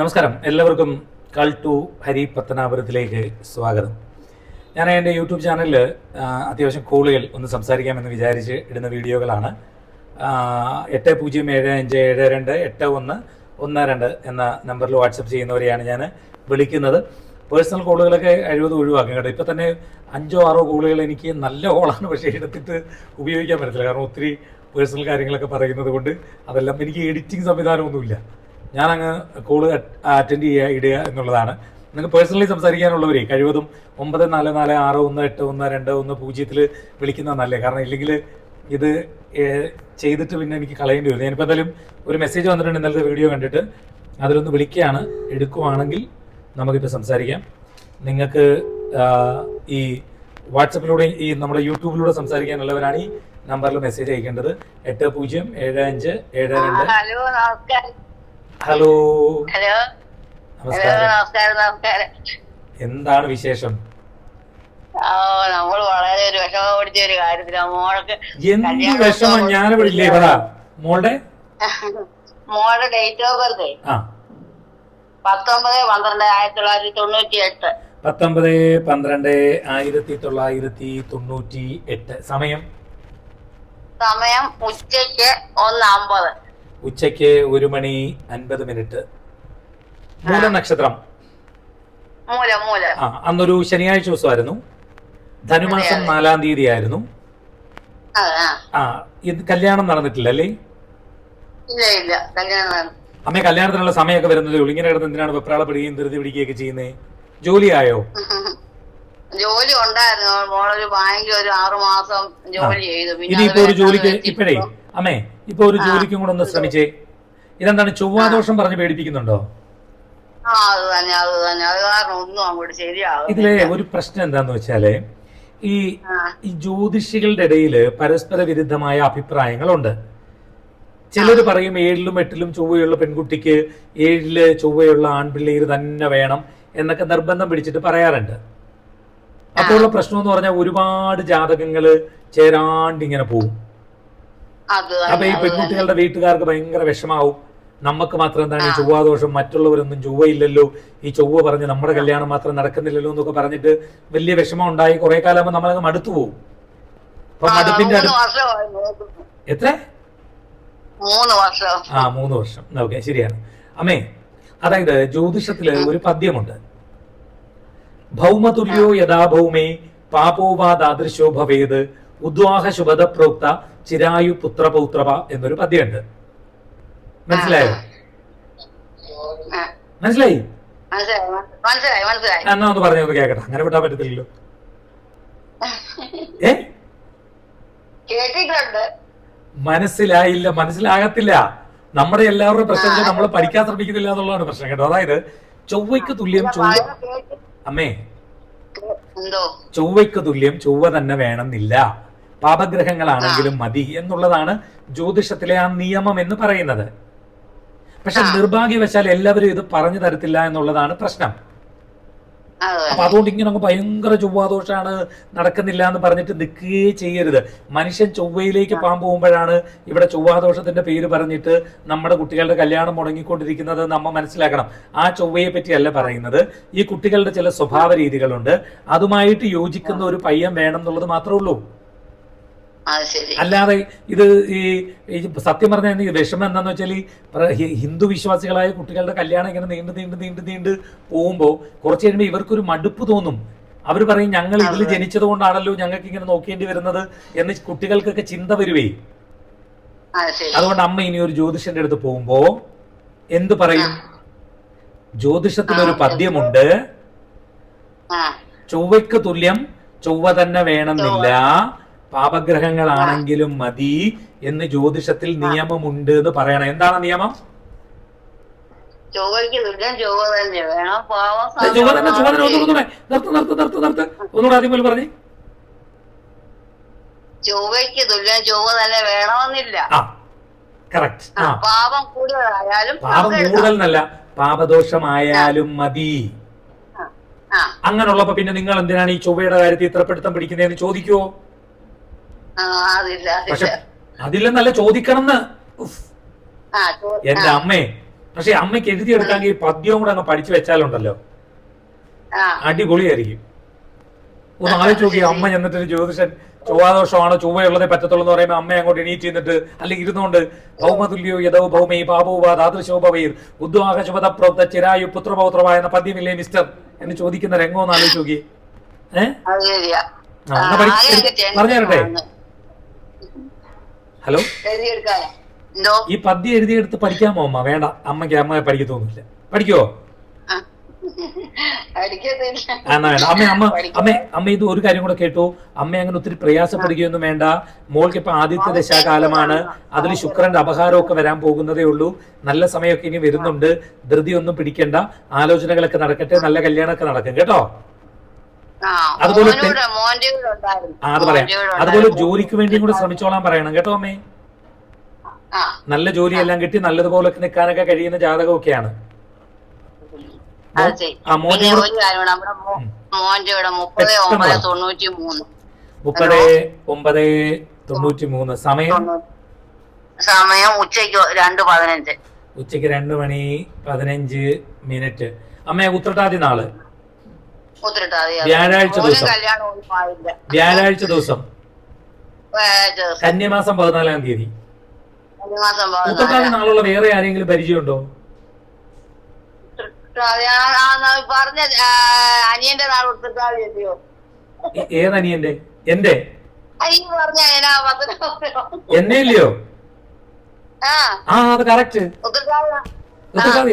നമസ്കാരം. എല്ലാവർക്കും കൾ ടു ഹരി പത്തനാപുരത്തിലേക്ക് സ്വാഗതം. ഞാൻ എന്റെ യൂട്യൂബ് ചാനലിൽ അത്യാവശ്യം കോളുകൾ ഒന്ന് സംസാരിക്കാമെന്ന് വിചാരിച്ച് ഇടുന്ന വീഡിയോകളാണ്. എട്ട് പൂജ്യം ഏഴ് അഞ്ച് ഏഴ് രണ്ട് എട്ട് ഒന്ന് ഒന്ന് രണ്ട് എന്ന നമ്പറിൽ വാട്സപ്പ് ചെയ്യുന്നവരെയാണ് ഞാൻ വിളിക്കുന്നത്. പേഴ്സണൽ കോളുകളൊക്കെ എഴുപത് ഒഴിവാക്കും കേട്ടോ. ഇപ്പം തന്നെ അഞ്ചോ ആറോ കോളുകൾ എനിക്ക് നല്ല കോളാണ് പക്ഷേ എടുത്തിട്ട് ഉപയോഗിക്കാൻ പറ്റത്തില്ല. കാരണം ഒത്തിരി പേഴ്സണൽ കാര്യങ്ങളൊക്കെ പറയുന്നത് കൊണ്ട് അതെല്ലാം എനിക്ക് എഡിറ്റിംഗ് സംവിധാനമൊന്നുമില്ല. ഞാൻ അങ്ങ് കോൾ അറ്റൻഡ് ചെയ്യുക ഇടുക എന്നുള്ളതാണ്. നിങ്ങൾക്ക് പേഴ്സണലി സംസാരിക്കാനുള്ളവരെ കഴിവതും ഒമ്പത് നാല് നാല് ആറ് ഒന്ന് എട്ട് ഒന്ന് രണ്ട് ഒന്ന് പൂജ്യത്തിൽ വിളിക്കുന്നത് നല്ലത് കാരണം ഇല്ലെങ്കിൽ ഇത് ചെയ്തിട്ട് പിന്നെ എനിക്ക് കളയേണ്ടി വരും. ഞാനിപ്പോൾ എന്തായാലും ഒരു മെസ്സേജ് വന്നിട്ടുണ്ട് ഇന്നലത്തെ വീഡിയോ കണ്ടിട്ട്. അതിലൊന്ന് വിളിക്കുകയാണ്. എടുക്കുവാണെങ്കിൽ നമുക്കിപ്പോൾ സംസാരിക്കാം. നിങ്ങൾക്ക് ഈ വാട്സപ്പിലൂടെ ഈ നമ്മുടെ യൂട്യൂബിലൂടെ സംസാരിക്കാനുള്ളവരാണ് ഈ നമ്പറിൽ മെസ്സേജ് അയക്കേണ്ടത്. എട്ട് പൂജ്യം ഏഴ് അഞ്ച് ഏഴ് രണ്ട് ഹലോ നമസ്കാരം. ഹലോ. ഹലോ. നമസ്കാരം. നമസ്കാരം എന്താണ് വിശേഷം? നമ്മൾ വളരെ ഒരു വിഷമം പിടിച്ച ഒരു കാര്യത്തിലാ. മോൾക്ക് എന്ത് വിഷമം? ഞാൻ പറ മോളുടെ? മോളുടെ ഡേറ്റ് ഓഫ് ബർത്ത്. പത്തൊമ്പത് പന്ത്രണ്ട് ആയിരത്തി തൊള്ളായിരത്തി തൊണ്ണൂറ്റി എട്ട് പത്തൊമ്പത് പന്ത്രണ്ട് ആയിരത്തി തൊള്ളായിരത്തി തൊണ്ണൂറ്റി എട്ട് സമയം? സമയം ഉച്ചയ്ക്ക് ഒന്ന് അമ്പത്. ഉച്ചയ്ക്ക് ഒരു മണി അൻപത് മിനിറ്റ്. മൂല നക്ഷത്രം ആ അന്നൊരു ശനിയാഴ്ച ദിവസമായിരുന്നു. ധനുമാസം നാലാം തീയതി ആയിരുന്നു ആ. ഇത് കല്യാണം നടന്നിട്ടില്ല അല്ലേ. അമ്മ കല്യാണത്തിനുള്ള സമയമൊക്കെ വരുന്നതേ ഉള്ളൂ. ഇങ്ങനെ കിടന്ന് എന്തിനാണ് വെപ്രാളപ്പെടുകയും ധൃതി പിടിക്കുകയൊക്കെ ചെയ്യുന്നത് ജോലിയായോ ജോലി ഉണ്ടായിരുന്നു. മോളൊരു ബാങ്കിൽ ഒരു ആറുമാസം ജോലി ചെയ്തു. ഇനിയിപ്പോ ഒരു ജോലിക്ക് ഇപ്പോഴേ? അമ്മേ ഇപ്പൊ ഒരു ജോലിക്കും കൂടെ ഒന്ന് ശ്രമിച്ചേ. ഇതെന്താണ് ചൊവ്വാദോഷം പറഞ്ഞ് പേടിപ്പിക്കുന്നുണ്ടോ? ഇതിലെ ഒരു പ്രശ്നം എന്താന്ന് വെച്ചാൽ ഈ ഈ ജ്യോതിഷികളുടെ ഇടയിൽ പരസ്പര വിരുദ്ധമായ അഭിപ്രായങ്ങളുണ്ട് ചിലർ പറയും ഏഴിലും എട്ടിലും ചൊവ്വയുള്ള പെൺകുട്ടിക്ക് ഏഴിൽ ചൊവ്വയുള്ള ആൺപിള്ളേര് തന്നെ വേണം എന്നൊക്കെ നിർബന്ധം പിടിച്ചിട്ട് പറയാറുണ്ട്. അപ്പോൾ ഉള്ള പ്രശ്നം എന്ന് പറഞ്ഞാൽ ഒരുപാട് ജാതകങ്ങൾ ചേരാണ്ട് ഇങ്ങനെ പോകും അപ്പൊ ഈ പെൺകുട്ടികളുടെ വീട്ടുകാർക്ക് ഭയങ്കര വിഷമാവും. നമുക്ക് മാത്രം എന്താണ് ഈ ചൊവ്വാദോഷം മറ്റുള്ളവരൊന്നും ചൊവ്വയില്ലല്ലോ. ഈ ചൊവ്വ പറഞ്ഞ് നമ്മുടെ കല്യാണം മാത്രം നടക്കുന്നില്ലല്ലോ എന്നൊക്കെ പറഞ്ഞിട്ട് വലിയ വിഷമം ഉണ്ടായി. കുറെ കാലം നമ്മളങ്ങ് മടുത്തു പോകും അപ്പൊ മടുപ്പിന്റെ എത്ര? മൂന്ന് വർഷം. ആ മൂന്ന് വർഷം. ഓക്കെ ശരിയാണ്. അമ്മേ അതായത് ജ്യോതിഷത്തിൽ ഒരു പദ്യമുണ്ട്. ഭൗമതുല്യോ യഥാ ഭൗമേ ഭവേത് ഉദ്വാഹ ശുഭത പ്രോക്ത ചിരായു പുത്രപൗത്രപ എന്നൊരു പദ്യമുണ്ട്. മനസ്സിലായോ? മനസ്സിലായി? എന്നാ ഒന്ന് പറഞ്ഞു ഒന്ന് കേക്കട്ടെ അങ്ങനെ വിട്ടാൻ പറ്റത്തില്ലല്ലോ. ഏ? മനസ്സിലായില്ല മനസ്സിലാകത്തില്ല. നമ്മുടെ എല്ലാവരുടെ പ്രശ്നം നമ്മൾ പഠിക്കാൻ ശ്രമിക്കുന്നില്ല എന്നുള്ളതാണ് പ്രശ്നം കേട്ടോ. അതായത് ചൊവ്വയ്ക്ക് തുല്യം ചൊവ്വ അമ്മേ. ചൊവ്വയ്ക്ക് തുല്യം ചൊവ്വ തന്നെ വേണമെന്നില്ല. പാപഗ്രഹങ്ങളാണെങ്കിലും മതി എന്നുള്ളതാണ് ജ്യോതിഷത്തിലെ ആ നിയമം എന്ന് പറയുന്നത്. പക്ഷെ നിർഭാഗ്യവശാൽ എല്ലാവരും ഇത് പറഞ്ഞു തരത്തില്ല എന്നുള്ളതാണ് പ്രശ്നം. അപ്പൊ. അതുകൊണ്ട് ഇങ്ങനെ അങ്ങ് ഭയങ്കര ചൊവ്വാദോഷാണ് നടക്കുന്നില്ല എന്ന് പറഞ്ഞിട്ട് നിൽക്കുകയേ ചെയ്യരുത്. മനുഷ്യൻ ചൊവ്വയിലേക്ക് പാൻ പോകുമ്പോഴാണ് ഇവിടെ ചൊവ്വാദോഷത്തിന്റെ പേര് പറഞ്ഞിട്ട് നമ്മുടെ കുട്ടികളുടെ കല്യാണം മുടങ്ങിക്കൊണ്ടിരിക്കുന്നത് നമ്മൾ മനസ്സിലാക്കണം. ആ ചൊവ്വയെ പറ്റിയല്ല പറയുന്നത്. ഈ കുട്ടികളുടെ ചില സ്വഭാവ രീതികളുണ്ട്. അതുമായിട്ട് യോജിക്കുന്ന ഒരു പയ്യൻ വേണം എന്നുള്ളത് മാത്രമേ ഉള്ളൂ. അല്ലാതെ ഇത് ഈ സത്യം പറഞ്ഞാൽ ഈ വിഷമം എന്താന്ന് വെച്ചാൽ ഈ ഹിന്ദു വിശ്വാസികളായ കുട്ടികളുടെ കല്യാണം ഇങ്ങനെ നീണ്ടു നീണ്ടു നീണ്ടു നീണ്ട് പോകുമ്പോൾ കുറച്ച് കഴിയുമ്പോൾ ഇവർക്കൊരു മടുപ്പ് തോന്നും. അവർ പറയും ഞങ്ങൾ ഇതിൽ ജനിച്ചത് കൊണ്ടാണല്ലോ ഞങ്ങൾക്ക് ഇങ്ങനെ നോക്കേണ്ടി വരുന്നത് എന്ന് കുട്ടികൾക്കൊക്കെ ചിന്ത വരുവേ. അത് അതുകൊണ്ട് അമ്മ ഇനി ഒരു ജ്യോതിഷന്റെ അടുത്ത് പോകുമ്പോ എന്ത് പറയും? ജ്യോതിഷത്തിൽ ഒരു പദ്യമുണ്ട്. ചൊവ്വയ്ക്ക് തുല്യം ചൊവ്വ തന്നെ വേണമെന്നില്ല. പാപഗ്രഹങ്ങളാണെങ്കിലും മതി എന്ന് ജ്യോതിഷത്തിൽ നിയമമുണ്ട് എന്ന് പറയണം. എന്താണ് നിയമം? ചൊവ്വയ്ക്ക് തുല്യം ചൊവ്വ തന്നെ വേണം. പാവം ഏ, ചൊവ്വ തന്നെ ചൊവ്വ തന്നെ. ഒന്ന് ഒന്നുകൂടെ നിർത്ത് നിർത്ത് നിർത്ത് നിർത്ത് ഒന്നുകൂടെ ആദ്യം പോലെ പറഞ്ഞേ. ചൊവ്വയ്ക്ക് തുല്യം ചൊവ്വ തന്നെ വേണമെന്നില്ല. പാപം കൂടുതലായാലും പാപം കൂടുതൽ പാപദോഷമായാലും മതി. അങ്ങനെയുള്ളപ്പോ പിന്നെ നിങ്ങൾ എന്തിനാണ് ഈ ചൊവ്വയുടെ കാര്യത്തിൽ ഇത്ര പിടുത്തം പിടിക്കുന്നതെന്ന് ചോദിക്കുവോ? അതില്ല പക്ഷെ അതില്ല അതില്ലെന്നല്ല ചോദിക്കണം എന്ന് എന്റെ അമ്മേ. പക്ഷെ അമ്മയ്ക്ക് എഴുതിയെടുക്കാമെങ്കിൽ പദ്യവും കൂടെ അങ്ങ് പഠിച്ചു വെച്ചാലുണ്ടല്ലോ. അടിപൊളിയായിരിക്കും. ഒന്ന് ആലോചിച്ച് നോക്കി അമ്മ ചെന്നിട്ട് ജ്യോതിഷൻ ചൊവ്വാദോഷമാണോ ചൊവ്വയുള്ളതേ പറ്റത്തുള്ളൂ എന്ന് പറയുമ്പോൾ അമ്മ അങ്ങോട്ട് എണീറ്റ് ചെന്നിട്ട് അല്ലെങ്കിൽ ഇരുന്നുകൊണ്ട് ഭൗമതുല്യോ യഥോ ഭൗമേ ബാബുവാ ദാദൃശോഭവൈർ ഉദ്വാഹ ശുഭത പ്രോക്ത ചിരായു പുത്രപൗത്രമായ എന്ന പദ്യമില്ലേ മിസ്റ്റർ? എന്ന് ചോദിക്കുന്ന രംഗം ഒന്ന് ആലോചിച്ച് നോക്കി. ഏഹ് അത് ശരിയാ ആ, എന്നാ പഠി- ആരെയൊക്കെ പറഞ്ഞു തരട്ടെ? ഹലോ ഈ പദ്യം എഴുതിയെടുത്ത് പഠിക്കാമോ അമ്മ? വേണ്ട. അമ്മയ്ക്ക് അമ്മ പഠിക്കു? തോന്നില്ല പഠിക്കോ എന്നാ വേണ്ട. അമ്മ അമ്മ പഠിക്കാം. അമ്മ അമ്മ ഇത് ഒരു കാര്യം കൂടെ കേട്ടു. അമ്മ അങ്ങനെ ഒത്തിരി പ്രയാസപ്പെടുകയൊന്നും വേണ്ട. മോൾക്ക് ഇപ്പൊ ആദ്യത്തെ ദശാകാലമാണ്. അതിൽ ശുക്രന്റെ അപഹാരമൊക്കെ വരാൻ പോകുന്നതേ ഉള്ളൂ. നല്ല സമയമൊക്കെ ഇനി വരുന്നുണ്ട്. ധൃതി ഒന്നും പിടിക്കണ്ട. ആലോചനകളൊക്കെ നടക്കട്ടെ. നല്ല കല്യാണമൊക്കെ നടക്കും. കേട്ടോ? അതുപോലെ ആ അത് പറയാം. അതുപോലെ. ജോലിക്ക് വേണ്ടിയും കൂടെ ശ്രമിച്ചോളാൻ പറയണം. കേട്ടോ അമ്മേ? നല്ല ജോലിയെല്ലാം കിട്ടി നല്ലതുപോലെ നിൽക്കാനൊക്കെ കഴിയുന്ന ജാതകമൊക്കെയാണ്. മുപ്പത് ഒമ്പത്. തൊണ്ണൂറ്റി മൂന്ന് സമയം? സമയം ഉച്ചയ്ക്ക് രണ്ട് പതിനഞ്ച്. ഉച്ചയ്ക്ക് രണ്ട് മണി പതിനഞ്ച് മിനിറ്റ്. അമ്മ ഉത്രട്ടാതി നാൾ. വ്യാഴാഴ്ച ദിവസം. വ്യാഴാഴ്ച ദിവസം. കന്യമാസം പതിനാലാം തീയതി. ഉത്രട്ടാതി. നാളുള്ള വേറെ ആരെങ്കിലും പരിചയമുണ്ടോ? പറഞ്ഞ അനിയന്റെ നാൾ അല്ലയോ? ഏതനിയന്റെ എന്റെ? അയ്യ പറഞ്ഞ അതിനാ പതിനാറ് എന്നെ ഇല്ലയോ? ആ. ആ അത് കറക്റ്റ് ഉത്തരട്ടാതി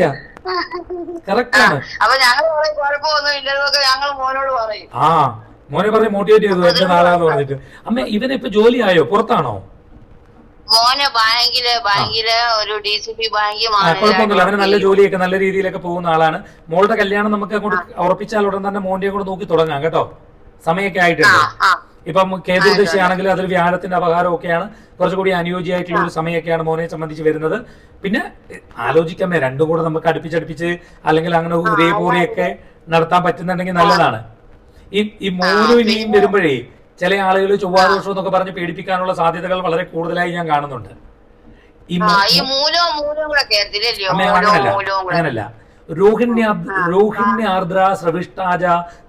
കറക്റ്റാണ് അപ്പൊ ഞങ്ങൾ കുഴപ്പമൊന്നും ഇല്ലെന്നൊക്കെ ഞങ്ങൾ മോനോട് പറയും. ആ മോനെ പറഞ്ഞ് മോട്ടിവേറ്റ് ചെയ്തു എന്റെ നാളാന്ന് പറഞ്ഞിട്ട്. അമ്മ ഇവന് ഇപ്പൊ ജോലിയായോ? പുറത്താണോ? മോനെ ബാങ്കിൽ ബാങ്കിൽ ഒരു ഡി സി പി കുഴപ്പമൊന്നുമില്ല. അവന് നല്ല ജോലിയൊക്കെ നല്ല രീതിയിലൊക്കെ പോകുന്ന ആളാണ്. മോളുടെ കല്യാണം നമുക്ക് അങ്ങോട്ട് ഉറപ്പിച്ചാൽ ഉടൻ തന്നെ മോന്റെ കൂടെ നോക്കി തുടങ്ങാം കേട്ടോ? സമയൊക്കെ ആയിട്ടുണ്ട്. ഇപ്പം കേതു ദശയാണെങ്കിൽ അതിൽ വ്യാഴത്തിന്റെ അപകാരം ഒക്കെയാണ് കുറച്ചുകൂടി അനുയോജ്യമായിട്ടുള്ള ഒരു സമയമൊക്കെയാണ് മോനെ സംബന്ധിച്ച് വരുന്നത്. പിന്നെ ആലോചിക്കാമേ രണ്ടും കൂടെ നമുക്ക് അടുപ്പിച്ചടുപ്പിച്ച് അല്ലെങ്കിൽ അങ്ങനെ ഒരേപോലെയൊക്കെ നടത്താൻ പറ്റുന്നുണ്ടെങ്കിൽ നല്ലതാണ്. ഈ ഈ മോനും ഇനിയും വരുമ്പോഴേ ചില ആളുകൾ ചൊവ്വാദോഷം എന്നൊക്കെ പറഞ്ഞ് പേടിപ്പിക്കാനുള്ള സാധ്യതകൾ വളരെ കൂടുതലായി ഞാൻ കാണുന്നുണ്ട്. ഈ അങ്ങനല്ല അങ്ങനല്ല. രോഹിണ്യാർദ്ര സ്രവിഷ്ടാജ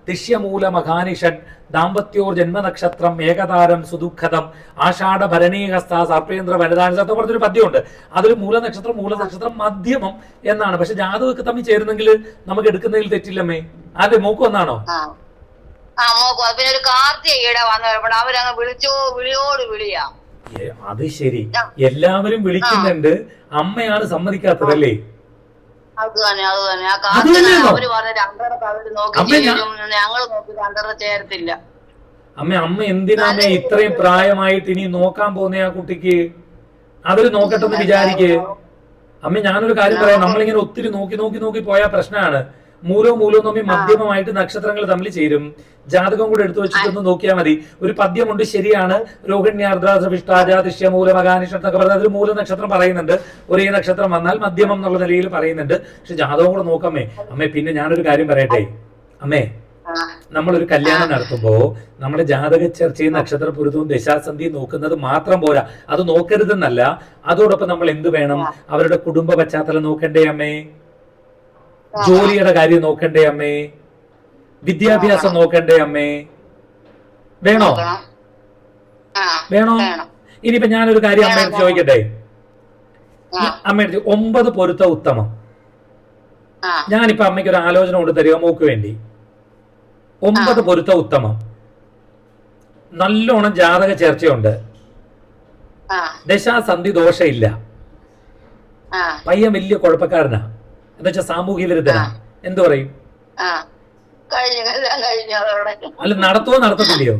തിഷ്യമൂല മഖാനിഷഡ് ദാമ്പത്യോർ ജന്മനക്ഷത്രം ഏകതാരം സുദുഃഖതം ആഷാഢ ഭരണീഹസ്ത സർപ്പേന്ദ്ര വനിതാനുസത്തെ പറഞ്ഞൊരു പദ്യമുണ്ട്. അതൊരു മൂലനക്ഷത്രം മൂലനക്ഷത്രം മധ്യമം എന്നാണ്. പക്ഷെ ജാതകമൊക്കെ തമ്മിൽ ചേരുന്നെങ്കിൽ നമുക്ക് എടുക്കുന്നതിൽ തെറ്റില്ലമ്മേ. അതെ മൂക്ക് വന്നാണോ? ആ. ആ മോക്കോ പിന്നെ ഒരു കാർത്തിക വന്നു കഴിയുമ്പോൾ അവരങ്ങ് വിളിച്ചോ വിളിയോട് വിളിയാ. ഏ, അത് ശരി. എല്ലാവരും വിളിക്കുന്നുണ്ട്. അമ്മയാണ് സമ്മതിക്കാത്തതല്ലേ? അത് തന്നെ അത് തന്നെ. ആ അവർ പറഞ്ഞ അവർ നോക്കി അമ്മേ, ഞാൻ- ചേരും ഞങ്ങൾ നോക്കി രണ്ടര ചേരത്തില്ല. അമ്മ അമ്മ എന്തിനാ ഇത്രയും പ്രായമായിട്ട് ഇനി നോക്കാൻ പോകുന്ന ആ കുട്ടിക്ക്? അവർ നോക്കട്ടെന്ന് വിചാരിക്കേ? വിചാരിക്ക് അമ്മ ഞാനൊരു കാര്യം പറയാം. നമ്മളിങ്ങനെ ഒത്തിരി നോക്കി നോക്കി നോക്കി പോയാ പ്രശ്നമാണ് മൂലവും മൂലോ തമ്മിൽ മധ്യമമായിട്ട് നക്ഷത്രങ്ങൾ തമ്മിൽ ചേരും. ജാതകം കൂടെ എടുത്തു വെച്ചിട്ടൊന്ന് നോക്കിയാൽ മതി. ഒരു പദ്യമുണ്ട് ശരിയാണ്. രോഹിണ്യാർദ്രാദിഷ്യമൂല മകാനിഷം എന്നൊക്കെ പറഞ്ഞാൽ അതിൽ മൂല നക്ഷത്രം പറയുന്നുണ്ട്. ഒരേ നക്ഷത്രം വന്നാൽ മധ്യമം എന്നുള്ള നിലയിൽ പറയുന്നുണ്ട്. പക്ഷെ ജാതകം കൂടെ നോക്കമ്മേ അമ്മേ പിന്നെ ഞാനൊരു കാര്യം പറയട്ടെ. അമ്മേ നമ്മളൊരു കല്യാണം നടത്തുമ്പോ നമ്മുടെ ജാതക ചർച്ചയും നക്ഷത്ര പൊരുത്തവും ദശാസന്ധിയും നോക്കുന്നത് മാത്രം പോരാ. അത് നോക്കരുതെന്നല്ല. അതോടൊപ്പം നമ്മൾ എന്ത് വേണം? അവരുടെ കുടുംബ പശ്ചാത്തലം നോക്കണ്ടേ അമ്മേ? ജോലിയുടെ കാര്യം നോക്കണ്ടേ അമ്മേ? വിദ്യാഭ്യാസം നോക്കണ്ടേ അമ്മേ? വേണോ? വേണോ? ഇനിയിപ്പോ ഞാനൊരു കാര്യം അമ്മയോട് ചോദിക്കട്ടെ? അമ്മയുടെ ഒമ്പത് പൊരുത്ത ഉത്തമം. ഞാനിപ്പോ അമ്മയ്ക്ക് ഒരു ആലോചന കൊണ്ട് തരിക മോക്ക് വേണ്ടി. ഒമ്പത് പൊരുത്ത ഉത്തമം. നല്ലോണം ജാതക ചേർച്ചയുണ്ട്. ദശാസന്ധി ദോഷയില്ല. പയ്യൻ വലിയ കുഴപ്പക്കാരനാ. എന്നുവെച്ചാൽ സാമൂഹ്യ വിരുദ്ധ എന്തു പറയും? അല്ല നടത്തുവോ നടത്തത്തില്ലയോ?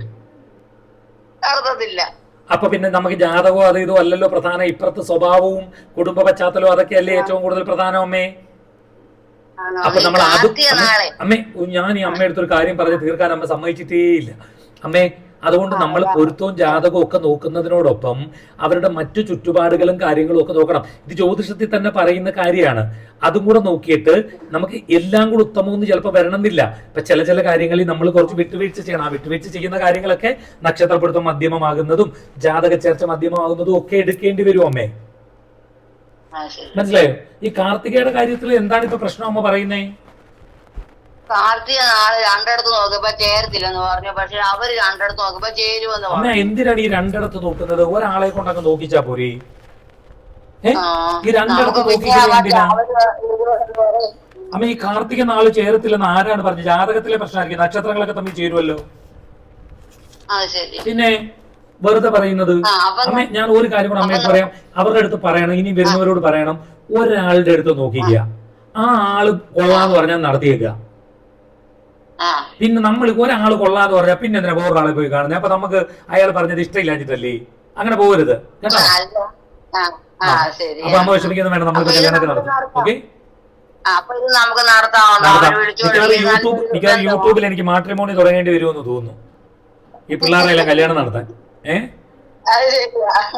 നടത്തത്തില്ല. അപ്പൊ പിന്നെ നമുക്ക് ജാതകവും അത് ഇതോ അല്ലല്ലോ പ്രധാന. ഇപ്പുറത്തെ സ്വഭാവവും കുടുംബ പശ്ചാത്തലവും അതൊക്കെയല്ലേ ഏറ്റവും കൂടുതൽ പ്രധാനം അമ്മേ? അപ്പൊ നമ്മൾ അത് അമ്മേ ഞാൻ ഈ അമ്മയെടുത്തൊരു കാര്യം പറഞ്ഞ് തീർക്കാൻ അമ്മ സമ്മതിച്ചിട്ടേ ഇല്ല അമ്മേ അതുകൊണ്ട് നമ്മൾ പൊരുത്തവും ജാതകവും ഒക്കെ നോക്കുന്നതിനോടൊപ്പം അവരുടെ മറ്റു ചുറ്റുപാടുകളും കാര്യങ്ങളും ഒക്കെ നോക്കണം. ഇത് ജ്യോതിഷത്തിൽ തന്നെ പറയുന്ന കാര്യമാണ്. അതും കൂടെ നോക്കിയിട്ട് നമുക്ക് എല്ലാം കൂടെ ഉത്തമമൊന്നും ചിലപ്പോൾ വരണമെന്നില്ല. ഇപ്പൊ ചില ചില കാര്യങ്ങളിൽ നമ്മൾ കുറച്ച് വിട്ടുവീഴ്ച ചെയ്യണം. ആ വിട്ടുവീഴ്ച ചെയ്യുന്ന കാര്യങ്ങളൊക്കെ നക്ഷത്രപ്പെടുത്തം മധ്യമമാകുന്നതും ജാതക ചേർച്ച മധ്യമമാകുന്നതും ഒക്കെ എടുക്കേണ്ടി വരും അമ്മേ. മനസ്സിലായോ? ഈ കാർത്തികയുടെ കാര്യത്തിൽ എന്താണ് ഇപ്പൊ പ്രശ്നം അമ്മ പറയുന്നേ? കാർത്തിക നാളെ രണ്ടിടത്ത് നോക്കിയപ്പോ ചേരത്തില്ലെന്ന് പറഞ്ഞു. പക്ഷെ അവർ രണ്ടിടത്ത് നോക്കിയപ്പോ ചേരുമെന്ന് അമ്മ പറഞ്ഞു. എന്തിനാണ് ഈ രണ്ടിടത്ത് നോക്കുന്നത്? ഒരാളെ കൊണ്ടങ്ങ് നോക്കിച്ചാ പോരെ? ഏ? ആ, ഈ രണ്ടിടത്ത് നമുക്ക് നോക്കിക്കുന്നത് പിന്നെ എന്തിനാ? അവർ അമ്മ ഈ കാർത്തിക നാൾ ചേരത്തില്ലെന്ന് ആരാണ് പറഞ്ഞത്? ജാതകത്തിലെ പ്രശ്നമായിരിക്കും. നക്ഷത്രങ്ങളൊക്കെ തമ്മിൽ ചേരുമല്ലോ അത് ശരി. പിന്നെ വെറുതെ പറയുന്നത്? ആ അപ്പൊ അമ്മ ഞാൻ ഒരു കാര്യം കൂടെ അമ്മയെ പറയാം. അവരുടെ അടുത്ത് പറയണം. ഇനി വരുന്നവരോട് പറയണം. ഒരാളുടെ അടുത്ത് നോക്കിക്കുക. ആ. ആൾ കൊള്ളാന്ന് പറഞ്ഞാൽ നടത്തിയേക്കുക. പിന്നെ നമ്മൾ ഒരാൾ കൊള്ളാന്ന് പറഞ്ഞാൽ പിന്നെ എന്തിനാ വേറൊരാളെ പോയി കാണുന്നത് അപ്പൊ നമുക്ക് അയാൾ പറഞ്ഞത് ഇഷ്ടമില്ലാഞ്ഞിട്ടല്ലേ? അങ്ങനെ പോകരുത് കേട്ടോ? അപ്പൊ അമ്മ വിഷമിക്കുന്ന വേണം നമ്മൾ കല്യാണത്തിന് നടത്തും. ഓക്കെ? യൂട്യൂബ് മിക്കവാറും. യൂട്യൂബിൽ എനിക്ക് മാട്രിമോണി തുടങ്ങേണ്ടി വരുമെന്ന് തോന്നുന്നു. ഈ പിള്ളേരുടെ എല്ലാം കല്യാണം നടത്താൻ. ഏ?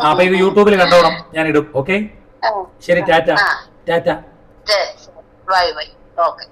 അപ്പൊ ഇത് യൂട്യൂബിൽ കണ്ടോണം. ഞാൻ ഇടും ഓക്കെ ശരി tata. Tata. Bye bye. Okay.